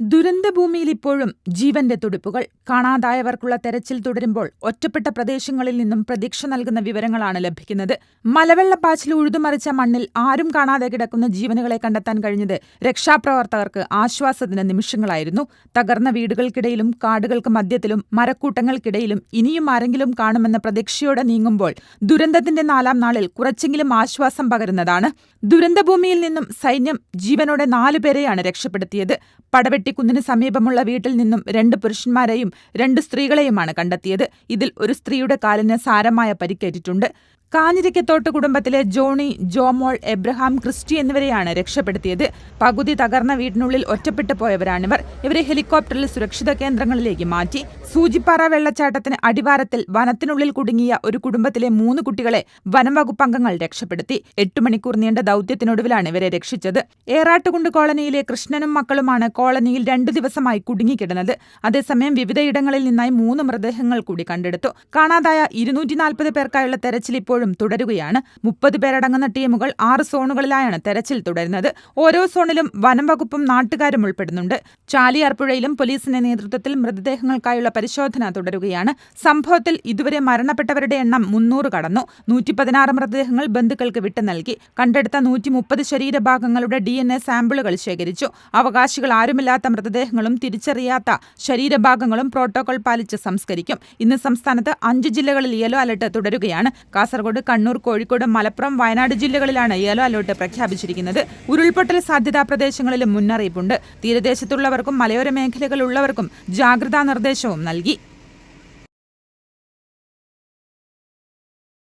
ദുരന്തഭൂമിയിൽ ഇപ്പോഴും ജീവന്റെ തുടിപ്പുകൾ. കാണാതായവർക്കുള്ള തെരച്ചിൽ തുടരുമ്പോൾ ഒറ്റപ്പെട്ട പ്രദേശങ്ങളിൽ നിന്നും പ്രതീക്ഷ നൽകുന്ന വിവരങ്ങളാണ് ലഭിക്കുന്നത്. മലവെള്ളപ്പാച്ചിൽ ഉഴുതുമറിച്ച മണ്ണിൽ ആരും കാണാതെ കിടക്കുന്ന ജീവനുകളെ കണ്ടെത്താൻ കഴിഞ്ഞത് രക്ഷാപ്രവർത്തകർക്ക് ആശ്വാസത്തിന് നിമിഷങ്ങളായിരുന്നു. തകർന്ന വീടുകൾക്കിടയിലും കാടുകൾക്ക് മധ്യത്തിലും മരക്കൂട്ടങ്ങൾക്കിടയിലും ഇനിയും ആരെങ്കിലും കാണുമെന്ന പ്രതീക്ഷയോടെ നീങ്ങുമ്പോൾ ദുരന്തത്തിന്റെ നാലാം നാളിൽ കുറച്ചെങ്കിലും ആശ്വാസം പകരുന്നതാണ്. ദുരന്തഭൂമിയിൽ നിന്നും സൈന്യം ജീവനോടെ നാലുപേരെയാണ് രക്ഷപ്പെടുത്തിയത്. പടവെട്ടിക്കുന്നിന് സമീപമുള്ള വീട്ടിൽ നിന്നും രണ്ട് പുരുഷന്മാരെയും രണ്ട് സ്ത്രീകളെയുമാണ് കണ്ടെത്തിയത്. ഇതിൽ ഒരു സ്ത്രീയുടെ കാലിന് സാരമായ പരിക്കേറ്റിട്ടുണ്ട്. കാഞ്ഞിരക്കത്തോട്ട് കുടുംബത്തിലെ ജോണി ജോമോൾ എബ്രഹാം ക്രിസ്റ്റി എന്നിവരെയാണ് രക്ഷപ്പെടുത്തിയത്. പകുതി തകർന്ന വീടിനുള്ളിൽ ഒറ്റപ്പെട്ടു പോയവരാണിവർ. ഇവരെ ഹെലികോപ്റ്ററിൽ സുരക്ഷിത കേന്ദ്രങ്ങളിലേക്ക് മാറ്റി. സൂചിപ്പാറ വെള്ളച്ചാട്ടത്തിന് അടിവാരത്തിൽ വനത്തിനുള്ളിൽ കുടുങ്ങിയ ഒരു കുടുംബത്തിലെ മൂന്ന് കുട്ടികളെ വനംവകുപ്പ് അംഗങ്ങൾ രക്ഷപ്പെടുത്തി. എട്ട് മണിക്കൂർ നീണ്ട ദൌത്യത്തിനൊടുവിലാണ് ഇവരെ രക്ഷിച്ചത്. ഏറാട്ടുകുണ്ട് കോളനിയിലെ കൃഷ്ണനും മക്കളുമാണ് കോളനിയിൽ രണ്ടു ദിവസമായി കുടുങ്ങിക്കിടന്നത്. അതേസമയം വിവിധയിടങ്ങളിൽ നിന്നായി മൂന്ന് മൃതദേഹങ്ങൾ കൂടി കണ്ടെടുത്തു. കാണാതായ ഇരുന്നൂറ്റി നാൽപ്പത് പേർക്കായുള്ള തെരച്ചിൽ ഇപ്പോഴും തുടരുകയാണ്. മുപ്പത് പേരടങ്ങുന്ന ടീമുകൾ ആറ് സോണുകളിലായാണ് തെരച്ചിൽ തുടരുന്നത്. ഓരോ സോണിലും വനം വകുപ്പും നാട്ടുകാരും ഉൾപ്പെടുന്നുണ്ട്. ചാലിയാർപ്പുഴയിലും പോലീസിന്റെ നേതൃത്വത്തിൽ മൃതദേഹങ്ങൾക്കായുള്ള പരിശോധന തുടരുകയാണ്. സംഭവത്തിൽ ഇതുവരെ മരണപ്പെട്ടവരുടെ എണ്ണം മുന്നൂറ് കടന്നു. നൂറ്റി പതിനാറ് മൃതദേഹങ്ങൾ ബന്ധുക്കൾക്ക് വിട്ടു നൽകി. കണ്ടെടുത്ത നൂറ്റി മുപ്പത് ശരീരഭാഗങ്ങളുടെ ഡി എൻ എ സാമ്പിളുകൾ ശേഖരിച്ചു. അവകാശികൾ ആരുമില്ലാത്ത മൃതദേഹങ്ങളും തിരിച്ചറിയാത്ത ശരീരഭാഗങ്ങളും പ്രോട്ടോകോൾ പാലിച്ച് സംസ്കരിക്കും. ഇന്ന് സംസ്ഥാനത്ത് അഞ്ച് ജില്ലകളിൽ യെല്ലോ അലർട്ട് തുടരുകയാണ്. കാസർഗോഡ് കണ്ണൂർ കോഴിക്കോട് മലപ്പുറം വയനാട് ജില്ലകളിലാണ് യെല്ലോ അലർട്ട് പ്രഖ്യാപിച്ചിരിക്കുന്നത്. ഉരുൾപൊട്ടൽ സാധ്യതാ പ്രദേശങ്ങളിലും മുന്നറിയിപ്പുണ്ട്. തീരദേശത്തുള്ളവർക്കും മലയോര മേഖലകളുള്ളവർക്കും ജാഗ്രതാ നിർദ്ദേശവും നൽകി.